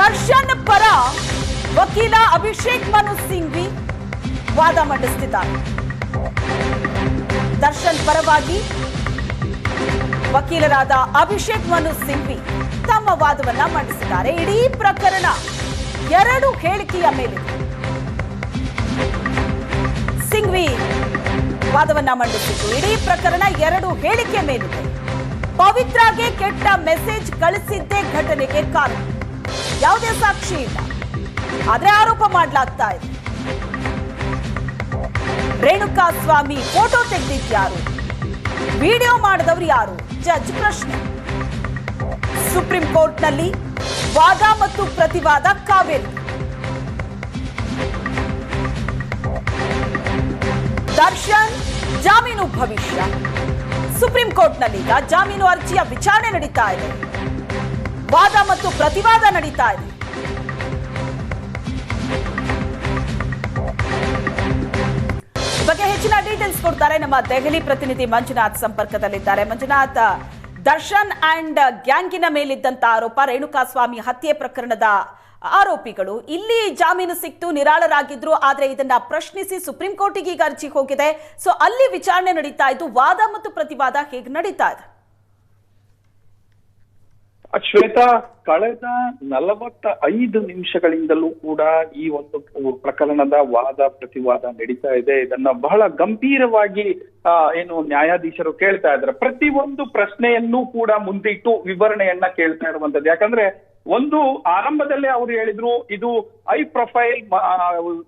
ದರ್ಶನ್ ಪರ ವಕೀಲ ಅಭಿಷೇಕ್ ಮನು ಸಿಂಘ್ವಿ ವಾದ ಮಂಡಿಸುತ್ತಿದ್ದಾರೆ. ದರ್ಶನ್ ಪರವಾಗಿ ವಕೀಲರಾದ ಅಭಿಷೇಕ್ ಮನು ಸಿಂಘ್ವಿ ತಮ್ಮ ವಾದವನ್ನ ಮಂಡಿಸಿದ್ದಾರೆ. ಇಡೀ ಪ್ರಕರಣ ಎರಡು ಹೇಳಿಕೆಯ ಮೇಲೆ ಸಿಂಘ್ವಿ ವಾದವನ್ನ ಮಂಡಿಸಿದ್ದು. ಇಡೀ ಪ್ರಕರಣ ಎರಡು ಹೇಳಿಕೆ ಮೇಲಿದೆ. ಪವಿತ್ರಾಗೆ ಕೆಟ್ಟ ಮೆಸೇಜ್ ಕಳಿಸಿದ್ದೇ ಘಟನೆಗೆ ಕಾರಣ. ಯಾವುದೇ ಸಾಕ್ಷಿ ಇಲ್ಲ. ಆದ್ರೆ ಆರೋಪ ಮಾಡಲಾಗ್ತಾ ಇದೆ. ರೇಣುಕಾ ಸ್ವಾಮಿ ಫೋಟೋ ತೆಗೆದಿದ್ಯಾರು ವಿಡಿಯೋ ಮಾಡಿದವರು ಯಾರು? ಜಡ್ಜ್ ಪ್ರಶ್ನೆ. ಸುಪ್ರೀಂ ಕೋರ್ಟ್ನಲ್ಲಿ ವಾದ ಮತ್ತು ಪ್ರತಿವಾದ ಕಾವೇರಿ. ದರ್ಶನ್, ಜಾಮೀನು ಭವಿಷ್ಯ. ಸುಪ್ರೀಂ ಕೋರ್ಟ್ನಲ್ಲೀಗ ಜಾಮೀನು ಅರ್ಜಿಯ ವಿಚಾರಣೆ ನಡೀತಾ ಇದೆ. ವಾದ ಮತ್ತು ಪ್ರತಿವಾದ ನಡೀತಾ ಇದೆ. ಬಗ್ಗೆ ಹೆಚ್ಚಿನ ಡೀಟೇಲ್ಸ್ ಕೊಡ್ತಾರೆ ನಮ್ಮ ದೆಹಲಿ ಪ್ರತಿನಿಧಿ ಮಂಜುನಾಥ್ ಸಂಪರ್ಕದಲ್ಲಿದ್ದಾರೆ. ಮಂಜುನಾಥ್, ದರ್ಶನ್ ಅಂಡ್ ಗ್ಯಾಂಗಿನ ಮೇಲಿದ್ದಂತ ಆರೋಪ, ರೇಣುಕಾಸ್ವಾಮಿ ಹತ್ಯೆ ಪ್ರಕರಣದ ಆರೋಪಿಗಳು. ಇಲ್ಲಿ ಜಾಮೀನು ಸಿಕ್ತು, ನಿರಾಳರಾಗಿದ್ರು, ಆದ್ರೆ ಇದನ್ನ ಪ್ರಶ್ನಿಸಿ ಸುಪ್ರೀಂ ಕೋರ್ಟಿಗೆ ಈಗ ಅರ್ಜಿ ಹೋಗಿದೆ. ಸೊ ಅಲ್ಲಿ ವಿಚಾರಣೆ ನಡೀತಾ ಇದ್ದು, ವಾದ ಮತ್ತು ಪ್ರತಿವಾದ ಹೇಗೆ ನಡೀತಾ ಇದೆ? ಶ್ವೇತಾ, ಕಳೆದ ನಲವತ್ತ ಐದು ನಿಮಿಷಗಳಿಂದಲೂ ಕೂಡ ಈ ಒಂದು ಪ್ರಕರಣದ ವಾದ, ಪ್ರತಿವಾದ ನಡೀತಾ ಇದೆ. ಇದನ್ನ ಬಹಳ ಗಂಭೀರವಾಗಿ ಏನು ನ್ಯಾಯಾಧೀಶರು ಕೇಳ್ತಾ ಇದ್ದಾರೆ. ಪ್ರತಿ ಒಂದು ಪ್ರಶ್ನೆಯನ್ನೂ ಕೂಡ ಮುಂದಿಟ್ಟು ವಿವರಣೆಯನ್ನ ಕೇಳ್ತಾ ಇರುವಂತದ್ದು ಯಾಕಂದ್ರೆ ಒಂದು ಆರಂಭದಲ್ಲೇ ಅವರು ಹೇಳಿದ್ರು, ಇದು ಹೈ ಪ್ರೊಫೈಲ್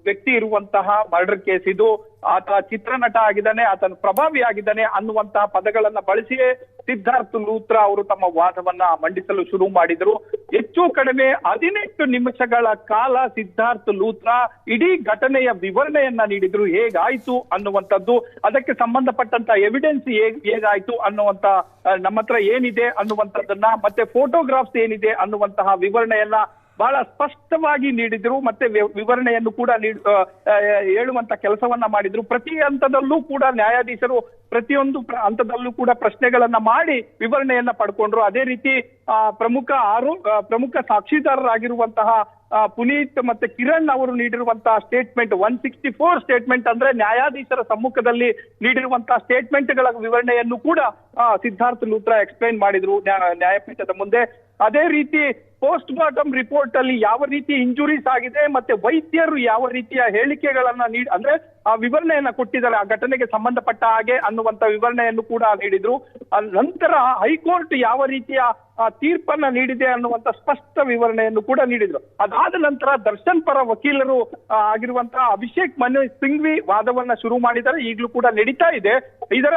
ವ್ಯಕ್ತಿ ಇರುವಂತಹ ಮರ್ಡರ್ ಕೇಸ್, ಇದು ಆತ ಚಿತ್ರನಟ ಆಗಿದ್ದಾನೆ, ಆತನ ಪ್ರಭಾವಿ ಆಗಿದ್ದಾನೆ ಅನ್ನುವಂತಹ ಪದಗಳನ್ನ ಬಳಸಿಯೇ ಸಿದ್ಧಾರ್ಥ್ ಲೂತ್ರಾ ಅವರು ತಮ್ಮ ವಾದವನ್ನ ಮಂಡಿಸಲು ಶುರು ಮಾಡಿದರು. ಹೆಚ್ಚು ಕಡಿಮೆ ಹದಿನೆಂಟು ನಿಮಿಷಗಳ ಕಾಲ ಸಿದ್ಧಾರ್ಥ್ ಲೂತ್ರಾ ಇಡೀ ಘಟನೆಯ ವಿವರಣೆಯನ್ನ ನೀಡಿದ್ರು. ಹೇಗಾಯ್ತು ಅನ್ನುವಂಥದ್ದು ಅದಕ್ಕೆ ಸಂಬಂಧಪಟ್ಟಂತ ಎವಿಡೆನ್ಸ್ ಹೇಗ್ ಹೇಗಾಯ್ತು ಅನ್ನುವಂತ ಆ, ನಮ್ಮ ಹತ್ರ ಏನಿದೆ ಅನ್ನುವಂಥದ್ದನ್ನ ಮತ್ತೆ ಫೋಟೋಗ್ರಾಫ್ಸ್ ಏನಿದೆ ಅನ್ನುವಂತಹ ವಿವರಣೆಯನ್ನ ಬಹಳ ಸ್ಪಷ್ಟವಾಗಿ ನೀಡಿದ್ರು, ಮತ್ತೆ ವಿವರಣೆಯನ್ನು ಕೂಡ ಹೇಳುವಂತ ಕೆಲಸವನ್ನ ಮಾಡಿದ್ರು. ಪ್ರತಿ ಹಂತದಲ್ಲೂ ಕೂಡ ನ್ಯಾಯಾಧೀಶರು ಪ್ರತಿಯೊಂದು ಪ್ರ- ಹಂತದಲ್ಲೂ ಕೂಡ ಪ್ರಶ್ನೆಗಳನ್ನ ಮಾಡಿ ವಿವರಣೆಯನ್ನ ಪಡ್ಕೊಂಡ್ರು. ಅದೇ ರೀತಿ ಪ್ರಮುಖ ಆರೋ ಪ್ರಮುಖ ಸಾಕ್ಷಿದಾರರಾಗಿರುವಂತಹ ಪುನೀತ್ ಮತ್ತೆ ಕಿರಣ್ ಅವರು ನೀಡಿರುವಂತಹ statement one sixty four statement ಅಂದ್ರೆ ನ್ಯಾಯಾಧೀಶರ ಸಮ್ಮುಖದಲ್ಲಿ ನೀಡಿರುವಂತಹ ಸ್ಟೇಟ್ಮೆಂಟ್ಗಳ ವಿವರಣೆಯನ್ನು ಕೂಡ ಸಿದ್ಧಾರ್ಥ ಲೂತ್ರಾ ಎಕ್ಸ್ಪ್ಲೈನ್ ಮಾಡಿದ್ರು ನ್ಯಾಯಪೀಠದ ಮುಂದೆ. ಅದೇ ರೀತಿ ಪೋಸ್ಟ್ ಮಾರ್ಟಮ್ ರಿಪೋರ್ಟ್ ಅಲ್ಲಿ ಯಾವ ರೀತಿ ಇಂಜುರೀಸ್ ಆಗಿದೆ ಮತ್ತೆ ವೈದ್ಯರು ಯಾವ ರೀತಿಯ ಹೇಳಿಕೆಗಳನ್ನ ನೀಡಿ ಅಂದ್ರೆ ಆ ವಿವರಣೆಯನ್ನ ಕೊಟ್ಟಿದ್ದಾರೆ. ಆ ಘಟನೆಗೆ ಸಂಬಂಧಪಟ್ಟ ಹಾಗೆ ಅನ್ನುವಂತ ವಿವರಣೆಯನ್ನು ಕೂಡ ನೀಡಿದ್ರು. ನಂತರ ಹೈಕೋರ್ಟ್ ಯಾವ ರೀತಿಯ ತೀರ್ಪನ್ನ ನೀಡಿದೆ ಅನ್ನುವಂತ ಸ್ಪಷ್ಟ ವಿವರಣೆಯನ್ನು ಕೂಡ ನೀಡಿದ್ರು. ಅದಾದ ನಂತರ ದರ್ಶನ್ ಪರ ವಕೀಲರು ಆಗಿರುವಂತಹ ಅಭಿಷೇಕ್ ಮನು ಸಿಂಘ್ವಿ ವಾದವನ್ನ ಶುರು ಮಾಡಿದ್ದಾರೆ. ಈಗಲೂ ಕೂಡ ನಡೀತಾ ಇದೆ. ಇದರ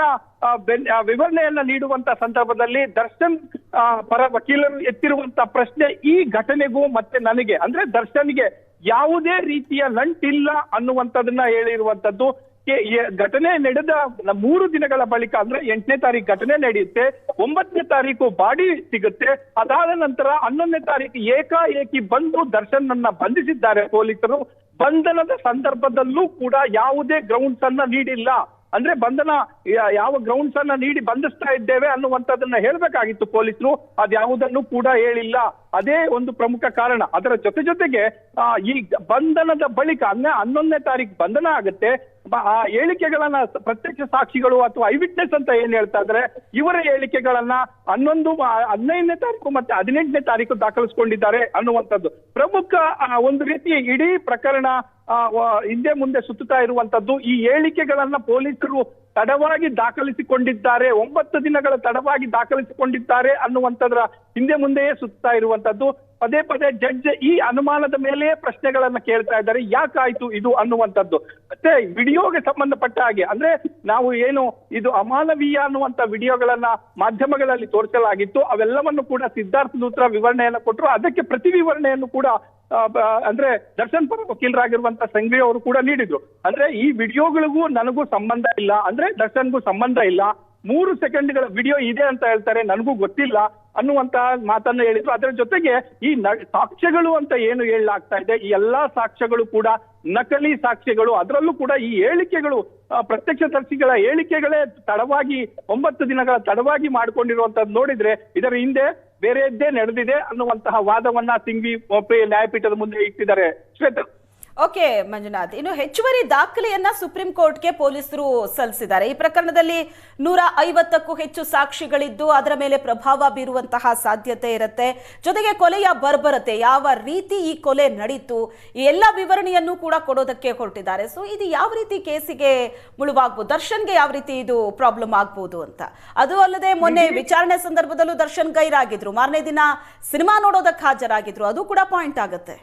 ವಿವರಣೆಯನ್ನ ನೀಡುವಂತ ಸಂದರ್ಭದಲ್ಲಿ ದರ್ಶನ್ ಪರ ವಕೀಲರು ಎತ್ತಿರುವಂತ ಪ್ರಶ್ನೆ ಈ ಘಟನೆಗೂ ಮತ್ತೆ ನನಗೆ, ಅಂದ್ರೆ ದರ್ಶನ್ಗೆ ಯಾವುದೇ ರೀತಿಯ ನಂಟಿಲ್ಲ ಅನ್ನುವಂಥದ್ದನ್ನ ಹೇಳಿರುವಂತದ್ದು ಘಟನೆ ನಡೆದ ಮೂರು ದಿನಗಳ ಬಳಿಕ ಅಂದ್ರೆ ಎಂಟನೇ ತಾರೀಕು ಘಟನೆ ನಡೆಯುತ್ತೆ, ಒಂಬತ್ತನೇ ತಾರೀಕು ಬಾಡಿ ಸಿಗುತ್ತೆ, ಅದಾದ ನಂತರ ಹನ್ನೊಂದನೇ ತಾರೀಕು ಏಕಾಏಕಿ ಬಂದು ದರ್ಶನ್ ಅನ್ನ ಬಂಧಿಸಿದ್ದಾರೆ ಪೊಲೀಸರು. ಬಂಧನದ ಸಂದರ್ಭದಲ್ಲೂ ಕೂಡ ಯಾವುದೇ ಗ್ರೌಂಡ್ಸ್ ಅನ್ನ ನೀಡಿಲ್ಲ. ಅಂದ್ರೆ ಬಂಧನ ಯಾವ ಗ್ರೌಂಡ್ಸ್ ಅನ್ನ ನೀಡಿ ಬಂಧಿಸ್ತಾ ಇದ್ದೇವೆ ಅನ್ನುವಂಥದ್ದನ್ನ ಹೇಳ್ಬೇಕಾಗಿತ್ತು ಪೊಲೀಸರು. ಅದ್ಯಾವುದನ್ನು ಕೂಡ ಹೇಳಿಲ್ಲ. ಅದೇ ಒಂದು ಪ್ರಮುಖ ಕಾರಣ. ಅದರ ಜೊತೆ ಜೊತೆಗೆ ಈ ಬಂಧನದ ಬಳಿಕ ಅಂದ್ರೆ ಹನ್ನೊಂದನೇ ತಾರೀಕು ಬಂಧನ ಆಗುತ್ತೆ. ಆ ಹೇಳಿಕೆಗಳನ್ನ ಪ್ರತ್ಯಕ್ಷ ಸಾಕ್ಷಿಗಳು ಅಥವಾ ಐ ವಿಟ್ನೆಸ್ ಅಂತ ಏನ್ ಹೇಳ್ತಾ ಇದ್ರೆ, ಇವರ ಹೇಳಿಕೆಗಳನ್ನ ಹನ್ನೊಂದು ಹದಿನೈದನೇ ತಾರೀಕು ಮತ್ತೆ ಹದಿನೆಂಟನೇ ತಾರೀಕು ದಾಖಲಿಸಿಕೊಂಡಿದ್ದಾರೆ ಅನ್ನುವಂಥದ್ದು. ಪ್ರಮುಖ ಒಂದು ರೀತಿ ಇಡೀ ಪ್ರಕರಣ ಹಿಂದೆ ಮುಂದೆ ಸುತ್ತುತ್ತಾ ಇರುವಂತದ್ದು ಈ ಹೇಳಿಕೆಗಳನ್ನ ಪೊಲೀಸರು ತಡವಾಗಿ ದಾಖಲಿಸಿಕೊಂಡಿದ್ದಾರೆ, ಒಂಬತ್ತು ದಿನಗಳ ತಡವಾಗಿ ದಾಖಲಿಸಿಕೊಂಡಿದ್ದಾರೆ ಅನ್ನುವಂಥದ್ರ ಹಿಂದೆ ಮುಂದೆಯೇ ಸುತ್ತಾ ಇರುವಂತದ್ದು ಪದೇ ಪದೇ ಜಡ್ಜ್ ಈ ಅನುಮಾನದ ಮೇಲೆ ಪ್ರಶ್ನೆಗಳನ್ನ ಕೇಳ್ತಾ ಇದ್ದಾರೆ. ಯಾಕಾಯ್ತು ಇದು ಅನ್ನುವಂಥದ್ದು? ಮತ್ತೆ ವಿಡಿಯೋಗೆ ಸಂಬಂಧಪಟ್ಟ ಹಾಗೆ, ಅಂದ್ರೆ ನಾವು ಏನು ಇದು ಅಮಾನವೀಯ ಅನ್ನುವಂತ ವಿಡಿಯೋಗಳನ್ನ ಮಾಧ್ಯಮಗಳಲ್ಲಿ ತೋರಿಸಲಾಗಿತ್ತು. ಅವೆಲ್ಲವನ್ನು ಕೂಡ ಸಿದ್ಧಾರ್ಥ ದೂತ್ರ ವಿವರಣೆಯನ್ನ ಕೊಟ್ಟರು ಅದಕ್ಕೆ ಪ್ರತಿ ವಿವರಣೆಯನ್ನು ಕೂಡ ಅಂದ್ರೆ ದರ್ಶನ್ ಪರ ವಕೀಲರಾಗಿರುವಂತ ಸಂಘವಿ ಅವರು ಕೂಡ ನೀಡಿದ್ರು. ಅಂದ್ರೆ ಈ ವಿಡಿಯೋಗಳಿಗೂ ನನಗೂ ಸಂಬಂಧ ಇಲ್ಲ. ಅಂದ್ರೆ ದರ್ಶನ್ಗೂ ಸಂಬಂಧ ಇಲ್ಲ. ಮೂರು ಸೆಕೆಂಡ್ಗಳ ವಿಡಿಯೋ ಇದೆ ಅಂತ ಹೇಳ್ತಾರೆ, ನನಗೂ ಗೊತ್ತಿಲ್ಲ ಅನ್ನುವಂತ ಮಾತನ್ನ ಹೇಳಿದ್ರು. ಅದರ ಜೊತೆಗೆ ಈ ಸಾಕ್ಷ್ಯಗಳು ಅಂತ ಏನು ಹೇಳಲಾಗ್ತಾ ಇದೆ, ಈ ಎಲ್ಲಾ ಸಾಕ್ಷ್ಯಗಳು ಕೂಡ ನಕಲಿ ಸಾಕ್ಷ್ಯಗಳು, ಅದರಲ್ಲೂ ಕೂಡ ಈ ಹೇಳಿಕೆಗಳು ಪ್ರತ್ಯಕ್ಷ ಪ್ರತ್ಯಕ್ಷದರ್ಶಿಗಳ ಹೇಳಿಕೆಗಳೇ ತಡವಾಗಿ, ಒಂಬತ್ತು ದಿನಗಳ ತಡವಾಗಿ ಮಾಡ್ಕೊಂಡಿರುವಂತದ್ದು ನೋಡಿದ್ರೆ, ಇದರ ಹಿಂದೆ ಬೇರೆಯದ್ದೇ ನಡೆದಿದೆ ಅನ್ನುವಂತಹ ವಾದವನ್ನ ಸಿಂಘ್ವಿ ಒಪ್ಪಿ ನ್ಯಾಯಪೀಠದ ಮುಂದೆ ಇಟ್ಟಿದ್ದಾರೆ ಶ್ವೇತಾ ಓಕೆ ಮಂಜುನಾಥ್ ಇನ್ನು ಹೆಚ್ಚುವರಿ ದಾಖಲೆಯನ್ನ ಸುಪ್ರೀಂ ಕೋರ್ಟ್ಗೆ ಪೊಲೀಸರು ಸಲ್ಲಿಸಿದ್ದಾರೆ. ಈ ಪ್ರಕರಣದಲ್ಲಿ ನೂರ ಐವತ್ತಕ್ಕೂ ಹೆಚ್ಚು ಸಾಕ್ಷಿಗಳಿದ್ದು ಅದರ ಮೇಲೆ ಪ್ರಭಾವ ಬೀರುವಂತಹ ಸಾಧ್ಯತೆ ಇರುತ್ತೆ. ಜೊತೆಗೆ ಕೊಲೆಯ ಬರ್ಬರತೆ ಯಾವ ರೀತಿ ಈ ಕೊಲೆ ನಡೀತು ಈ ಎಲ್ಲ ವಿವರಣೆಯನ್ನು ಕೂಡ ಕೊಡೋದಕ್ಕೆ ಹೊರಟಿದ್ದಾರೆ. ಸೊ ಇದು ಯಾವ ರೀತಿ ಕೇಸಿಗೆ ಮುಳುವಾಗ್ಬೋದು ದರ್ಶನ್ಗೆ ಯಾವ ರೀತಿ ಇದು ಪ್ರಾಬ್ಲಮ್ ಆಗ್ಬೋದು ಅಂತ. ಅದು ಅಲ್ಲದೆ ಮೊನ್ನೆ ವಿಚಾರಣೆ ಸಂದರ್ಭದಲ್ಲೂ ದರ್ಶನ್ ಗೈರಾಗಿದ್ರು. ಮಾರನೇ ದಿನ ಸಿನಿಮಾ ನೋಡೋದಕ್ಕೆ ಹಾಜರಾಗಿದ್ರು. ಅದು ಕೂಡ ಪಾಯಿಂಟ್ ಆಗುತ್ತೆ.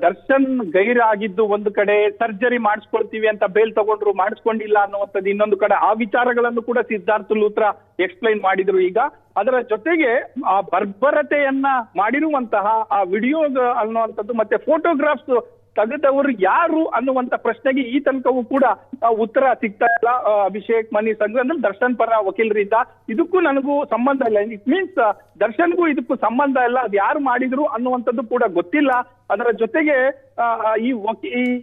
ದರ್ಶನ್ ಗೈರಾಗಿದ್ದು ಒಂದು ಕಡೆ, ಸರ್ಜರಿ ಮಾಡಿಸ್ಕೊಳ್ತೀವಿ ಅಂತ ಬೇಲ್ ತಗೊಂಡ್ರು ಮಾಡಿಸ್ಕೊಂಡಿಲ್ಲ ಅನ್ನುವಂಥದ್ದು ಇನ್ನೊಂದು ಕಡೆ, ಆ ವಿಚಾರಗಳನ್ನು ಕೂಡ ಸಿದ್ಧಾರ್ಥ ಲೂತ್ರ ಎಕ್ಸ್ಪ್ಲೈನ್ ಮಾಡಿದ್ರು ಈಗ. ಅದರ ಜೊತೆಗೆ, ಆ ಬರ್ಬರತೆಯನ್ನ ಮಾಡಿರುವಂತಹ ಆ ವಿಡಿಯೋ ಅನ್ನುವಂಥದ್ದು ಮತ್ತೆ ಫೋಟೋಗ್ರಾಫ್ಸ್ ತೆಗೆದವರು ಯಾರು ಅನ್ನುವಂತ ಪ್ರಶ್ನೆಗೆ ಈ ತನಕವೂ ಕೂಡ ಉತ್ತರ ಸಿಗ್ತಾ ಇಲ್ಲ. ಅಭಿಷೇಕ್, ಮನಿ ಸಂಘ ದರ್ಶನ್ ಪರ ವಕೀಲರಿಂದ ಇದಕ್ಕೂ ನನಗೂ ಸಂಬಂಧ ಇಲ್ಲ. ಇಟ್ ಮೀನ್ಸ್ ದರ್ಶನ್ಗೂ ಇದಕ್ಕೂ ಸಂಬಂಧ ಇಲ್ಲ. ಅದು ಯಾರು ಮಾಡಿದ್ರು ಅನ್ನುವಂಥದ್ದು ಕೂಡ ಗೊತ್ತಿಲ್ಲ. ಅದರ ಜೊತೆಗೆ ಈ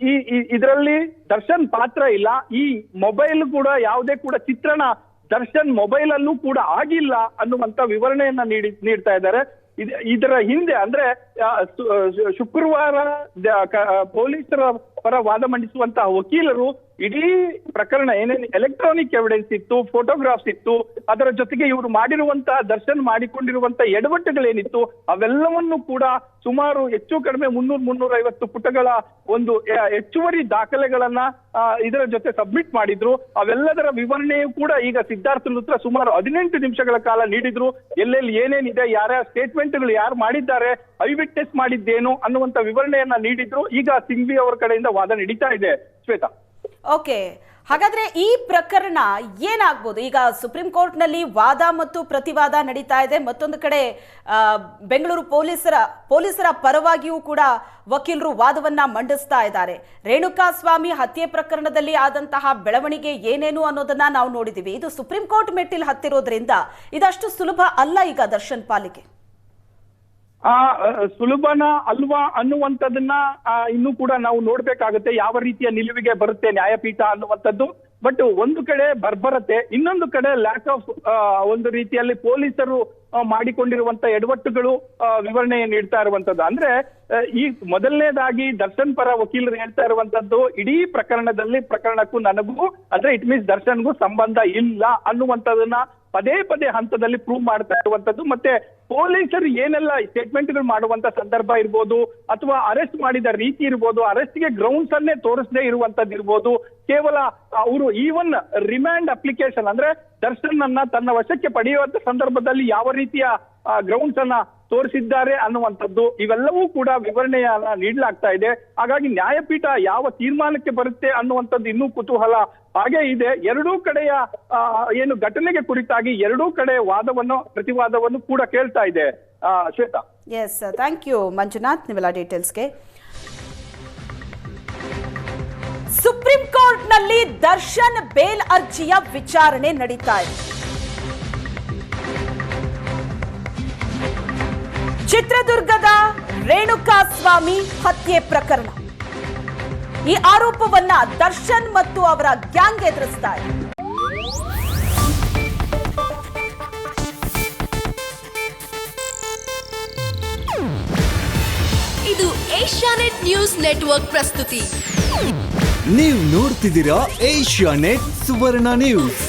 ಈ- ಇದರಲ್ಲಿ ದರ್ಶನ್ ಪಾತ್ರ ಇಲ್ಲ. ಈ ಮೊಬೈಲ್ ಕೂಡ ಯಾವುದೇ ಕೂಡ ಚಿತ್ರಣ ದರ್ಶನ್ ಮೊಬೈಲ್ ಅಲ್ಲೂ ಕೂಡ ಆಗಿಲ್ಲ ಅನ್ನುವಂತ ವಿವರಣೆಯನ್ನ ನೀಡಿ, ನೀಡ್ತಾ ಇದ್ದಾರೆ. ಇದ್- ಇದರ ಹಿಂದೆ ಅಂದ್ರೆ ಶುಕ್ರವಾರ ಪೊಲೀಸರ ಪರ ವಾದ ಮಂಡಿಸುವಂತಹ ವಕೀಲರು ಇಡೀ ಪ್ರಕರಣ ಏನೇನು ಎಲೆಕ್ಟ್ರಾನಿಕ್ ಎವಿಡೆನ್ಸ್ ಇತ್ತು ಫೋಟೋಗ್ರಾಫ್ಸ್ ಇತ್ತು, ಅದರ ಜೊತೆಗೆ ಇವರು ಮಾಡಿರುವಂತಹ ದರ್ಶನ್ ಮಾಡಿಕೊಂಡಿರುವಂತ ಎಡವಟ್ಟುಗಳೇನಿತ್ತು, ಅವೆಲ್ಲವನ್ನು ಕೂಡ ಸುಮಾರು ಹೆಚ್ಚು ಕಡಿಮೆ ಮುನ್ನೂರ್ ಮುನ್ನೂರ ಐವತ್ತು ಪುಟಗಳ ಒಂದು ಹೆಚ್ಚುವರಿ ದಾಖಲೆಗಳನ್ನ ಇದರ ಜೊತೆ ಸಬ್ಮಿಟ್ ಮಾಡಿದ್ರು. ಅವೆಲ್ಲದರ ವಿವರಣೆಯು ಕೂಡ ಈಗ ಸಿದ್ಧಾರ್ಥ ಲುತ್ರ ಸುಮಾರು ಹದಿನೆಂಟು ನಿಮಿಷಗಳ ಕಾಲ ನೀಡಿದ್ರು. ಎಲ್ಲೆಲ್ಲಿ ಏನೇನಿದೆ, ಯಾರ್ಯಾರ ಸ್ಟೇಟ್ಮೆಂಟ್ಗಳು ಯಾರು ಮಾಡಿದ್ದಾರೆ ಐ ವಿಟ್ನೆಸ್ ಮಾಡಿದ್ದೇನು ಅನ್ನುವಂತ ವಿವರಣೆಯನ್ನ ನೀಡಿದ್ರು. ಈಗ ಸಿಂಗ್ವಿ ಅವರ ಕಡೆಯಿಂದ ವಾದ ನಡೀತಾ ಇದೆ, ಶ್ವೇತಾ. ಓಕೆ. ಹಾಗಾದ್ರೆ ಈ ಪ್ರಕರಣ ಏನಾಗ್ಬೋದು? ಈಗ ಸುಪ್ರೀಂ ಕೋರ್ಟ್ನಲ್ಲಿ ವಾದ ಮತ್ತು ಪ್ರತಿವಾದ ನಡೀತಾ ಇದೆ. ಮತ್ತೊಂದು ಕಡೆ ಬೆಂಗಳೂರು ಪೊಲೀಸರ ಪೊಲೀಸರ ಪರವಾಗಿಯೂ ಕೂಡ ವಕೀಲರು ವಾದವನ್ನ ಮಂಡಿಸ್ತಾ ಇದ್ದಾರೆ. ರೇಣುಕಾ ಸ್ವಾಮಿ ಹತ್ಯೆ ಪ್ರಕರಣದಲ್ಲಿ ಆದಂತಹ ಬೆಳವಣಿಗೆ ಏನೇನು ಅನ್ನೋದನ್ನ ನಾವು ನೋಡಿದೀವಿ ಇದು ಸುಪ್ರೀಂ ಕೋರ್ಟ್ ಮೆಟ್ಟಿಲು ಹತ್ತಿರೋದ್ರಿಂದ ಇದಷ್ಟು ಸುಲಭ ಅಲ್ಲ ಈಗ ದರ್ಶನ್ ಪಾಲಿಗೆ. ಆ ಸುಲಭನ ಅಲ್ವಾ ಅನ್ನುವಂಥದ್ದನ್ನ ಇನ್ನೂ ಕೂಡ ನಾವು ನೋಡ್ಬೇಕಾಗುತ್ತೆ ಯಾವ ರೀತಿಯ ನಿಲುವಿಗೆ ಬರುತ್ತೆ ನ್ಯಾಯಪೀಠ ಅನ್ನುವಂಥದ್ದು. ಬಟ್ ಒಂದು ಕಡೆ ಬರ್ಬರತೆ ಇನ್ನೊಂದು ಕಡೆ ಲ್ಯಾಕ್ ಆಫ್ ಒಂದು ರೀತಿಯಲ್ಲಿ ಪೊಲೀಸರು ಮಾಡಿಕೊಂಡಿರುವಂತ ಎಡವಟ್ಟುಗಳು ವಿವರಣೆ ನೀಡ್ತಾ ಇರುವಂತದ್ದು ಅಂದ್ರೆ ಈ ಮೊದಲನೇದಾಗಿ ದರ್ಶನ್ ಪರ ವಕೀಲರು ಹೇಳ್ತಾ ಇರುವಂತದ್ದು ಇಡೀ ಪ್ರಕರಣದಲ್ಲಿ ಪ್ರಕರಣಕ್ಕೂ ನನಗೂ, ಅಂದ್ರೆ ಇಟ್ ಮೀನ್ಸ್ ದರ್ಶನ್ಗೂ ಸಂಬಂಧ ಇಲ್ಲ ಅನ್ನುವಂಥದ್ದನ್ನ ಪದೇ ಪದೇ ಹಂತದಲ್ಲಿ ಪ್ರೂವ್ ಮಾಡ್ತಾ ಇರುವಂತದ್ದು. ಮತ್ತೆ ಪೊಲೀಸರು ಏನೆಲ್ಲ ಸ್ಟೇಟ್ಮೆಂಟ್ಗಳು ಮಾಡುವಂತ ಸಂದರ್ಭ ಇರ್ಬೋದು, ಅಥವಾ ಅರೆಸ್ಟ್ ಮಾಡಿದ ರೀತಿ ಇರ್ಬೋದು ಅರೆಸ್ಟ್ಗೆ ಗ್ರೌಂಡ್ಸ್ ಅನ್ನೇ ತೋರಿಸದೇ ಇರುವಂತದ್ದು ಇರ್ಬೋದು. ಕೇವಲ ಅವರು ಈವನ್ ರಿಮ್ಯಾಂಡ್ ಅಪ್ಲಿಕೇಶನ್ ಅಂದ್ರೆ ದರ್ಶನ್ ಅನ್ನ ತನ್ನ ವಶಕ್ಕೆ ಪಡೆಯುವಂತ ಸಂದರ್ಭದಲ್ಲಿ ಯಾವ ರೀತಿಯ ಗ್ರೌಂಡ್ಸ್ ಅನ್ನ ತೋರಿಸಿದ್ದಾರೆ ಅನ್ನುವಂಥದ್ದು ಇವೆಲ್ಲವೂ ಕೂಡ ವಿವರಣೆಯನ್ನ ನೀಡಲಾಗ್ತಾ ಇದೆ. ಹಾಗಾಗಿ ನ್ಯಾಯಪೀಠ ಯಾವ ತೀರ್ಮಾನಕ್ಕೆ ಬರುತ್ತೆ ಅನ್ನುವಂಥದ್ದು ಇನ್ನೂ ಕುತೂಹಲ ಹಾಗೆ ಇದೆ. ಎರಡೂ ಕಡೆಯ ಏನು ಘಟನೆಗೆ ಕುರಿತಾಗಿ ಎರಡೂ ಕಡೆ ವಾದವನ್ನು, ಪ್ರತಿವಾದವನ್ನು ಕೂಡ ಕೇಳ್ತಾ ಇದೆ. Shweta. Yes thank you Manjunath ನೀವೆಲ್ಲ ಡೀಟೇಲ್ಸ್ಗೆ ಸುಪ್ರೀಂ ಕೋರ್ಟ್ನಲ್ಲಿ ದರ್ಶನ್ ಬೇಲ್ ಅರ್ಜಿಯ ವಿಚಾರಣೆ ನಡೀತಾ ಇದೆ. ಚಿತ್ರದುರ್ಗದ ರೇಣುಕಾ ಸ್ವಾಮಿ ಹತ್ಯೆ ಪ್ರಕರಣ. ಈ ಆರೋಪವನ್ನ ದರ್ಶನ್ ಮತ್ತು ಅವರ ಗ್ಯಾಂಗ್ ಎದುರಿಸ್ತಾರೆ ಇದೆ ಇದು ಏಷ್ಯಾನೆಟ್ ನ್ಯೂಸ್ ನೆಟ್ವರ್ಕ್ ಪ್ರಸ್ತುತಿ. ನೀವು ನೋಡ್ತಿದ್ದೀರಾ ಏಷ್ಯಾ ನೆಟ್ ಸುವರ್ಣ ನ್ಯೂಸ್.